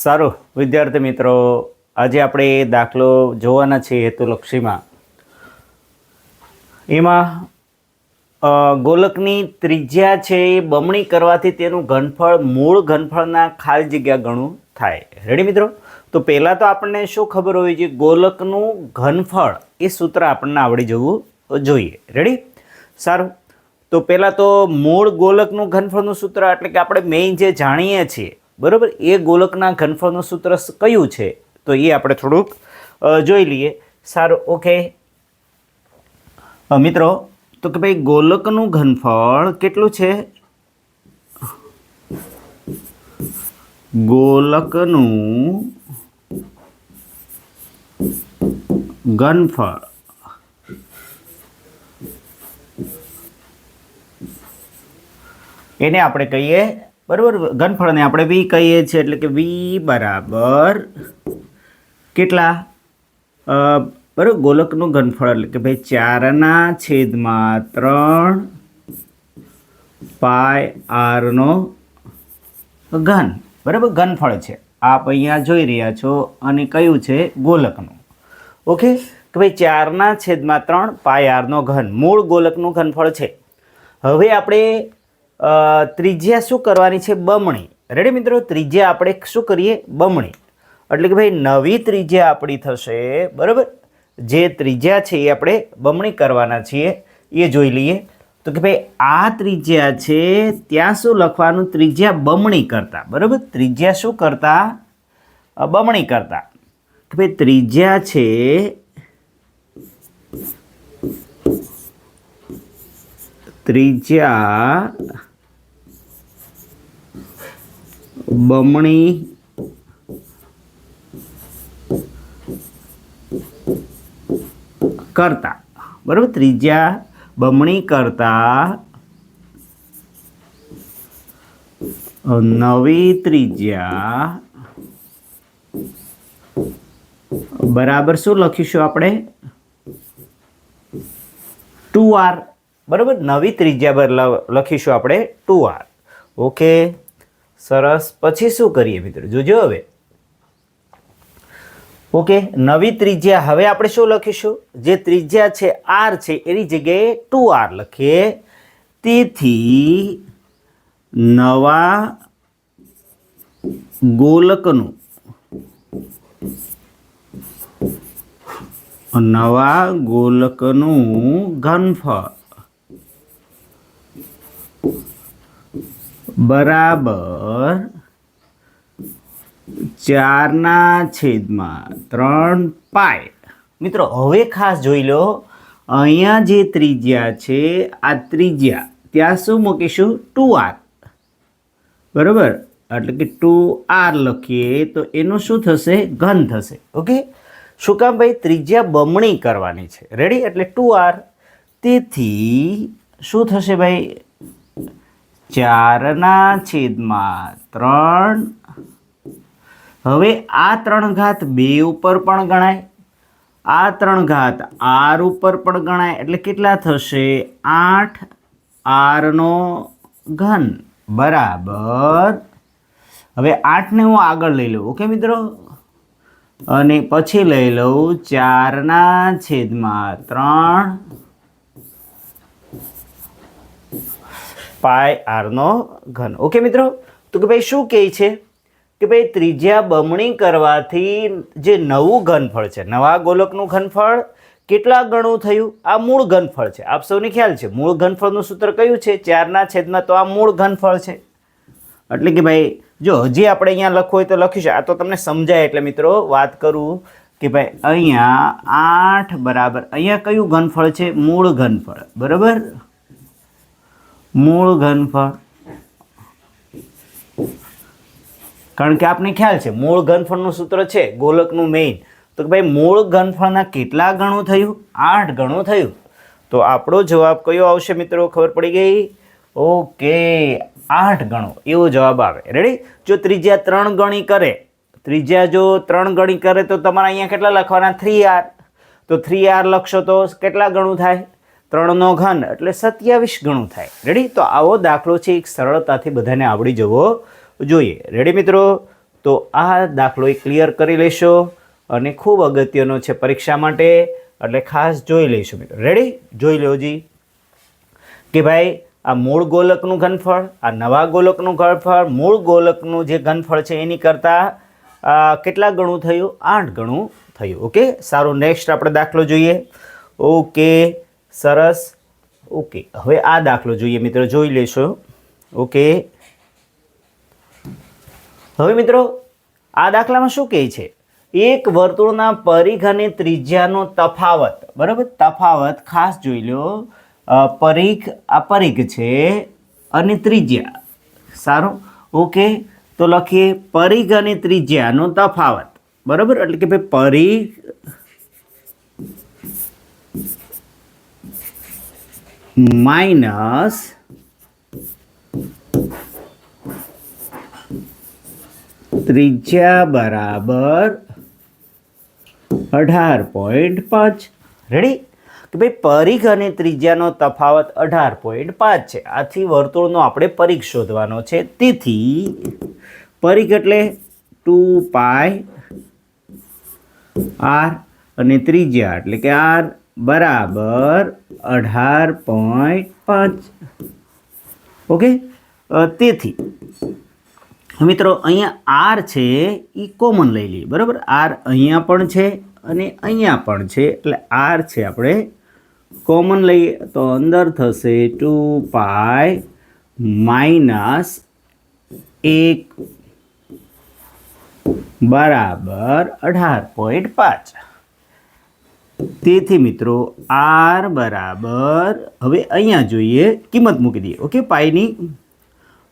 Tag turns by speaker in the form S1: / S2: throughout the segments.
S1: સારું. વિદ્યાર્થી મિત્રો, આજે આપણે દાખલો જોવાના છીએ હેતુલક્ષીમાં. એમાં ગોલકની ત્રિજ્યા છે એ બમણી કરવાથી તેનું ઘનફળ, મૂળ ઘનફળના ખાલી જગ્યા ગણું થાય. રેડી મિત્રો? તો પહેલાં તો આપણને શું ખબર હોવી જોઈએ? ગોલકનું ઘનફળ એ સૂત્ર આપણને આવડી જવું જોઈએ. રેડી સારું. તો પહેલાં તો મૂળ ગોલકનું ઘનફળનું સૂત્ર, એટલે કે આપણે મેઇન જે જાણીએ છીએ બરાબર? એ ગોલકના ઘનફળનું સૂત્ર કયું છે? તો એ આપણે થોડુંક જોઈ લઈએ. સારું, ઓકે. મિત્રો, તો કે ભાઈ ગોલકનું ઘનફળ કેટલું છે? ગોલકનું ઘનફળ. એને આપણે કહીએ બરાબર? ઘનફળને આપણે વી કહીએ છીએ, એટલે કે વી બરાબર કેટલા? બરાબર? ગોલકનું ઘનફળ, એટલે કે ભાઈ ચારના છેદમાં ત્રણ પાય આરનો ઘન. બરાબર? ઘનફળ છે. આપ અહીંયા જોઈ રહ્યા છો અને કયું છે? ગોલકનું. ઓકે? કે ભાઈ ચારના છેદમાં ત્રણ પાય આરનો ઘન. મૂળ ગોલકનું ઘનફળ છે. હવે આપણે ત્રિજ્યા શું કરવાની છે? બમણી. રેડી મિત્રો? ત્રિજ્યા આપણે શું કરીએ? બમણી. એટલે કે ભાઈ નવી ત્રિજ્યા આપણી થશે. બરાબર? જે ત્રિજ્યા છે એ આપણે બમણી કરવાના છીએ. એ જોઈ લઈએ. તો કે ભાઈ આ ત્રિજ્યા છે, ત્યાં શું લખવાનું? ત્રિજ્યા બમણી કરતા. બરાબર? ત્રિજ્યા શું કરતા? બમણી કરતા. કે ભાઈ ત્રિજ્યા છે, ત્રિજ્યા બમણી, કરતા, બરાબર? ત્રિજ્યા બમણી કરતા, નવી ત્રિજ્યા બરાબર શું લખીશું આપણે? ટુ આર બરાબર? નવી ત્રિજ્યા પર લખીશું આપણે ટુ આર ઓકે? સરસ. પછી શું કરીએ મિત્રો? જોજો હવે. ઓકે, નવી ત્રિજ્યા. હવે આપણે શું લખીશું? જે ત્રિજ્યા છે, આર છે, એની જગ્યાએ ટુ આર લખીએ. તેથી નવા ગોલકનું નવા ગોલકનું ઘનફળ. બરાબર ચારના છેદમાં ત્રણ પાય. મિત્રો, હવે ખાસ જોઈ લો. અહીંયા જે ત્રિજ્યા છે, આ ત્રિજ્યા, ત્યાં શું મૂકીશું? Two R. બરાબર? એટલે કે ટુ આર લખીએ તો એનું શું થશે? ઘન થશે. ઓકે? શું કામ ભાઈ? ત્રિજ્યા બમણી કરવાની છે. રેડી એટલે ટુ આર. તેથી શું થશે ભાઈ? ચારના છેદમાં ત્રણ. હવે આ ત્રણ ઘાત બે ઉપર પણ ગણાય. આ ત્રણ ઘાત આર ઉપર પણ ગણાય. એટલે કેટલા થશે? આઠ, આરનો ઘન બરાબર. હવે આઠને હું આગળ લઈ લઉં. ઓકે મિત્રો? અને પછી લઈ લઉં ચારના છેદમાં ત્રણ. પાય આરનો ઘન. ઓકે મિત્રો? તો કે ભાઈ શું કહે છે? કે ભાઈ ત્રિજ્યા બમણી કરવાથી જે નવું ઘનફળ છે, નવા ગોલકનું ઘનફળ કેટલા ગણું થયું? આ મૂળ ઘનફળ છે. આપ સૌને ખ્યાલ છે. મૂળ ઘનફળનું સૂત્ર કયું છે? ચારના છેદમાં તો આ મૂળ ઘનફળ છે. એટલે કે ભાઈ, જો હજી આપણે અહીંયા લખવું હોય તો લખીશું. આ તો તમને સમજાય એટલે મિત્રો વાત કરું કે ભાઈ અહીંયા આઠ બરાબર, અહીંયા કયું ઘનફળ છે? મૂળ ઘનફળ. બરાબર? મૂળ ઘનફળ. કારણ કે આપને ખ્યાલ છે, મૂળ ઘનફળનું સૂત્ર છે, ગોલકનું મેઇન તો ભાઈ, મૂળ ઘનફળના કેટલા ગણું થયું? આઠ ગણું થયું. તો આપણો જવાબ કયો આવશે મિત્રો? ખબર પડી ગઈ? ઓકે, આઠ ગણો. એવો જવાબ આવે. રેડી જો ત્રિજ્યા ત્રણ ગણી કરે, ત્રિજ્યા જો ત્રણ ગણી કરે, તો તમારે અહીંયા કેટલા લખવાના? થ્રી આર તો થ્રી આર લખશો તો કેટલા ગણું થાય? ત્રણનો ઘન એટલે સત્યાવીસ ગણું થાય. રેડી તો આવો દાખલો છે એક સરળતાથી બધાને આવડી જવો જોઈએ. રેડી મિત્રો? તો આ દાખલો એ ક્લિયર કરી લેશો અને ખૂબ અગત્યનો છે પરીક્ષા માટે, એટલે ખાસ જોઈ લઈશું મિત્રો. રેડી જોઈ લેવજી કે ભાઈ, આ મૂળ ગોલકનું ઘનફળ, આ નવા ગોલકનું ઘનફળ, મૂળ ગોલકનું જે ઘનફળ છે એની કરતાં કેટલા ગણું થયું? આઠ ગણું થયું. ઓકે સારું નેક્સ્ટ આપણે દાખલો જોઈએ. ઓકે સરસ. ઓકે, હવે આ દાખલો જોઈએ મિત્રો, જોઈ લેશો. ઓકે. હવે મિત્રો, આ દાખલામાં શું કહે છે? એક વર્તુળના પરિઘ અને ત્રિજ્યાનો તફાવત. બરાબર? તફાવત, ખાસ જોઈ લો. પરિઘ, આ પરિઘ છે અને ત્રિજ્યા. સારું? ઓકે. તો લખીએ પરિઘ અને ત્રિજ્યાનો તફાવત. બરાબર? એટલે કે ભાઈ પરિઘ માઇનસ ત્રિજ્યા બરાબર અઢાર પોઈન્ટ પાંચ. રેડી કે ભાઈ પરિઘ અને ત્રિજ્યાનો તફાવત અઢાર પોઈન્ટ પાંચ છે. આથી વર્તુળનો આપણે પરિઘ શોધવાનો છે. તેથી પરિઘ એટલે ટુ પાય આર અને ત્રિજ્યા એટલે કે આર બરાબર અઢાર પોઈન્ટ પાંચ. ઓકે? તેથી, મિત્રો, અહીંયા આર છે એ કોમન લઈ લઈએ, બરાબર? આર અહીંયા પણ છે અને અહીંયા પણ છે, એટલે આર છે આપણે કોમન લઈએ, તો અંદર થશે ટુ પાય માઇનસ એક. બરાબર અઢાર પોઈન્ટ પાંચ. તેથી મિત્રો, આર બરાબર, હવે અહીંયા જોઈએ, કિંમત મૂકી દઈએ. ઓકે પાઈની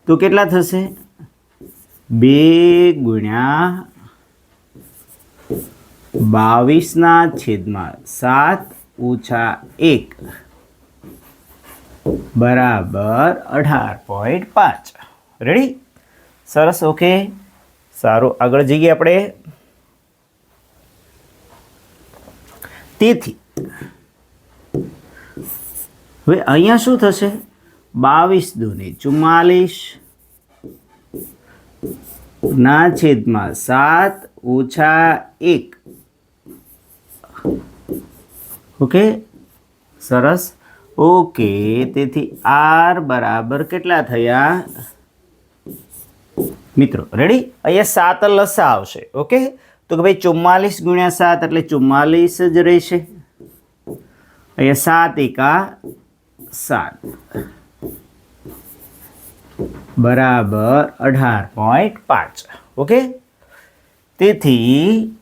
S1: તો કેટલા થશે? બે ગુણ્યા બાવીસના છેદમાં સાત ઓછા એક. બરાબર, અઢાર પોઈન્ટ પાંચ. રેડી સરસ ઓકે સારું, આગળ જઈએ આપણે. તેથી, હવે અહીંયા શું થશે? બાવીસ દૂની ચુમ્માલીસ ના છેદમાં સાત ઓછા એક. ઓકે? સરસ. ઓકે, તેથી આર બરાબર કેટલા થયા? મિત્રો રેડી અહીંયા સાત લસા આવશે. ઓકે? તો કે ભાઈ ચુમ્માલીસ ગુણ્યા સાત એટલે ચુમ્માલીસ જ રહેશે. અહીંયા સાત એકા સાત. બરાબર અઢાર પોઈન્ટ પાંચ. ઓકે? તેથી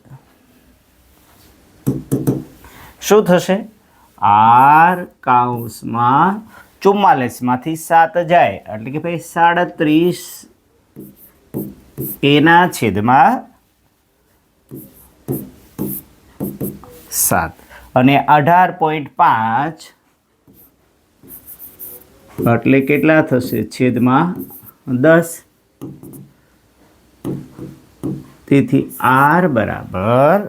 S1: શું થશે? આર કાઉન્સમાં ચુમ્માલીસમાંથી સાત જાય. એટલે કે ભાઈ સાડત્રીસ એના છેદમાં સાત. અને અઢાર પોઈન્ટ પાંચ એટલે કેટલા થશે? છેદમાં દસ. તેથી આર બરાબર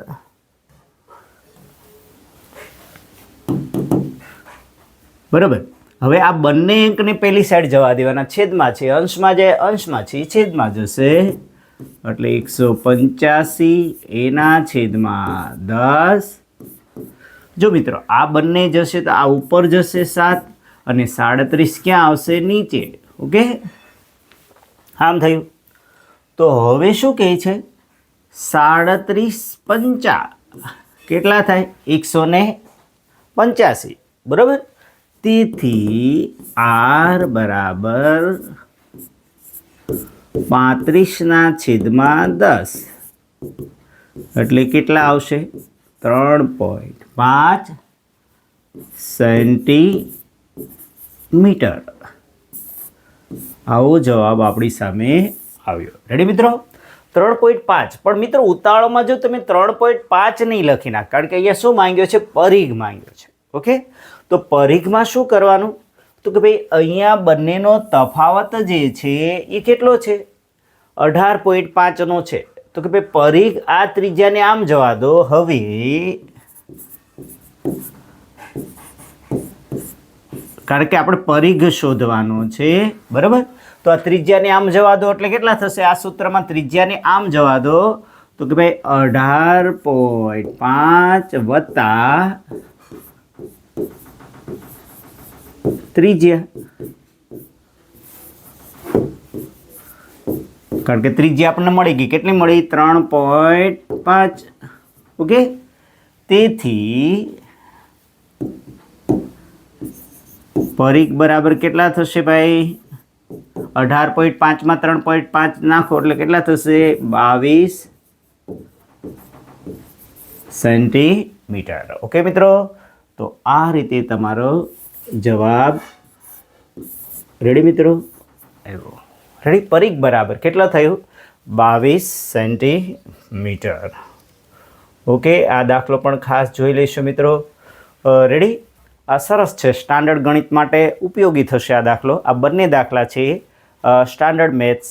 S1: બરાબર. હવે આ બંને અંકને પેલી સાઈડ જવા દેવાના. છેદમાં છે, અંશમાં જાય, અંશમાં છે, છેદમાં જશે એટલે એકસો પંચ્યાસી એના છેદમાં દસ. જો મિત્રો, આ બંને જશે તો આ ઉપર જશે સાત અને સાડત્રીસ ક્યાં આવશે? નીચે. ઓકે? આમ થયું. તો હવે શું કહે છે? સાડત્રીસ પંચા. કેટલા થાય? એકસો ને પંચ્યાસી. બરાબર? તેથી આર બરાબર પાંત્રીસના છેદમાં દસ. એટલે કેટલા આવશે? ત્રણ પોઈન્ટ પાંચ સેન્ટીમીટર. આવો જવાબ આપણી સામે આવ્યો. રેડી મિત્રો? ત્રણ પોઈન્ટ પાંચ. પણ મિત્રો ઉતાળોમાં જો તમે ત્રણ પોઈન્ટ પાંચ નહીં લખી નાખ, કારણ કે અહીંયા શું માંગ્યો છે? પરિઘ માંગ્યો છે. ઓકે? તો પરિઘમાં શું કરવાનું? તો કે ભાઈ, અહીંયા બંનેનો તફાવત જે છે એ કેટલો છે? અઢાર પોઈન્ટ પાંચનો છે. તો કે ભાઈ પરીખ આ ત્રિજ્યાને આમ જવા દો. હવે કારણ કે આપણે પરિઘ શોધવાનો છે, બરાબર? તો આ ત્રિજ્યાને આમ જવા દો એટલે કેટલા થશે? આ સૂત્રમાં ત્રિજ્યાને આમ જવા દો. તો કે ભાઈ, અઢાર પોઈન્ટ પાંચ વત્તા ત્રિજ્યા કારણ કે ત્રિજ્યા આપણને મળી ગઈ. કેટલી મળી? ત્રણ પોઈન્ટ પાંચ. ઓકે? તેથી પરીખ બરાબર કેટલા થશે ભાઈ? અઢાર પોઈન્ટ પાંચમાં ત્રણ પોઈન્ટ પાંચ નાખો એટલે કેટલા થશે? બાવીસ સેન્ટીમીટર. ઓકે મિત્રો? તો આ રીતે તમારો જવાબ. રેડી મિત્રો? આવ્યો રેડી? પરીખ બરાબર. કેટલા થયું? બાવીસ સેન્ટીમીટર. ઓકે, આ દાખલો પણ ખાસ જોઈ લઈશું મિત્રો. રેડી? આ સરસ છે. સ્ટાન્ડર્ડ ગણિત માટે ઉપયોગી થશે આ દાખલો. આ બંને દાખલા છે. Standard maths.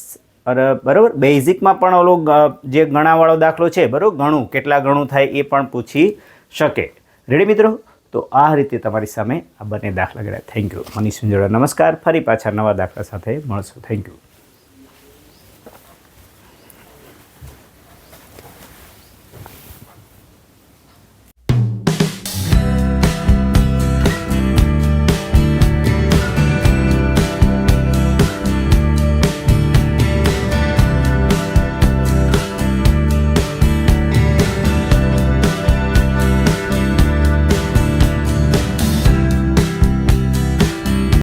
S1: બરાબર? બેઝિકમાં પણ ઓલો જે ગણાવાળો દાખલો છે, બરાબર? ઘણું. કેટલા ઘણું થાય એ પણ પૂછી શકે. રેડી મિત્રો? તો આ રીતે તમારી સામે આ બંને દાખલા કર્યા. થેન્ક યુ મનીષ સુંજોડા નમસ્કાર. ફરી પાછા નવા દાખલા સાથે મળશું. Thank you